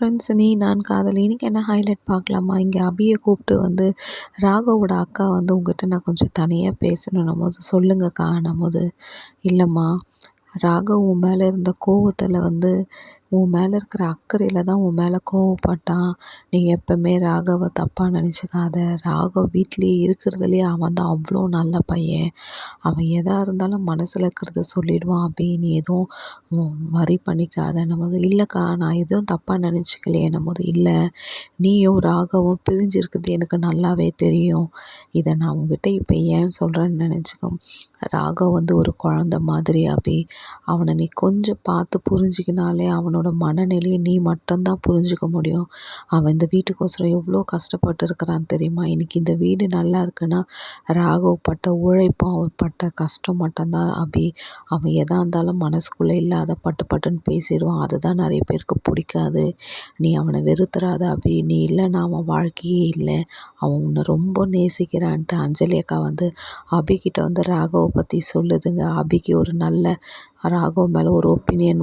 Friends நீ நான் காதலி. இன்னைக்கு என்ன ஹைலைட் பார்க்கலாமா? இங்கே அபியை கூப்பிட்டு வந்து ராகவோட அக்கா வந்து உங்ககிட்ட நான் கொஞ்சம் தனியாக பேசணும் போது சொல்லுங்கக்கா போது இல்லைம்மா. ராகவ் உன் மேலே இருந்த கோவத்தில் வந்து உன் மேலே இருக்கிற அக்கறையில் தான் உன் மேலே கோவப்பட்டான். நீ எப்போவுமே ராகவை தப்பாக நினச்சிக்காத. ராகவ் வீட்டிலேயே இருக்கிறதுலே அவன் தான் அவ்வளோ நல்ல பையன். அவன் எதாக இருந்தாலும் மனசில் இருக்கிறத சொல்லிடுவான். அப்படி நீ எதுவும் வரி பண்ணிக்காத. போது இல்லைக்கா நான் எதுவும் தப்பாக நினச்சிக்கலையே போது இல்லை. நீயும் ராகவும் பிரிஞ்சிருக்குது. எனக்கு நல்லாவே தெரியும். இதை நான் உங்ககிட்ட இப்போ ஏன் சொல்கிறேன்னு நினச்சிக்கோ. ராகவ் வந்து ஒரு குழந்த மாதிரி அப்படி அவனை நீ கொஞ்சம் பார்த்து புரிஞ்சிக்கினாலே அவனோட மனநிலையை நீ மட்டும்தான் புரிஞ்சுக்க முடியும். அவன் இந்த வீட்டுக்கோசரம் எவ்வளோ கஷ்டப்பட்டு இருக்கிறான் தெரியுமா? இன்றைக்கி இந்த வீடு நல்லா இருக்குன்னா ராகவ் பட்ட உழைப்பும் அவன் பட்ட கஷ்டம் மட்டும்தான் அபி. அவன் எதாக இருந்தாலும் மனசுக்குள்ளே இல்லாத பட்டு பட்டுன்னு பேசிடுவான். அதுதான் நிறைய பேருக்கு பிடிக்காது. நீ அவனை வெறுத்துறாத அபி. நீ இல்லைன்னா அவன் வாழ்க்கையே இல்லை. அவன் உன்னை ரொம்ப நேசிக்கிறான்ட்டு அஞ்சலி அக்கா வந்து அபிக்கிட்ட வந்து ராகவை பற்றி சொல்லுதுங்க. அபிக்கு ஒரு நல்ல ராகவ் மேலே ஒரு ஒப்பீனியன்